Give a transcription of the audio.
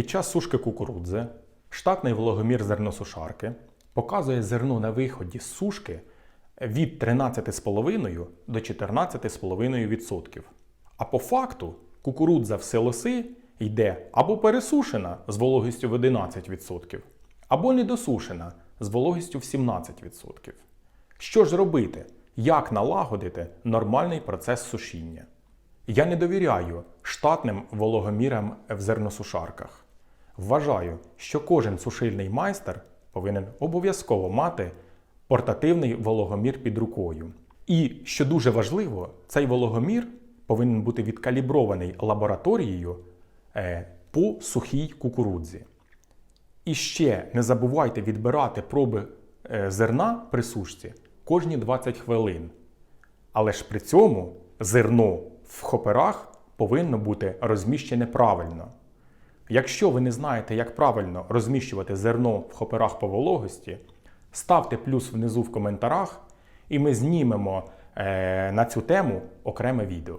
Під час сушки кукурудзи штатний вологомір зерносушарки показує зерно на виході з сушки від 13,5 до 14,5%. А по факту кукурудза в силоси йде або пересушена з вологістю в 11%, або недосушена з вологістю в 17%. Що ж робити? Як налагодити нормальний процес сушіння? Я не довіряю штатним вологомірам в зерносушарках. Вважаю, що кожен сушильний майстер повинен обов'язково мати портативний вологомір під рукою. І що дуже важливо, цей вологомір повинен бути відкалібрований лабораторією е, по сухій кукурудзі. І ще не забувайте відбирати проби е, зерна при сушці кожні 20 хвилин. Але ж при цьому зерно в хоперах повинно бути розміщене правильно. Якщо ви не знаєте, як правильно розміщувати зерно в хоперах по вологості, ставте плюс внизу в коментарях, і ми знімемо е, на цю тему окреме відео.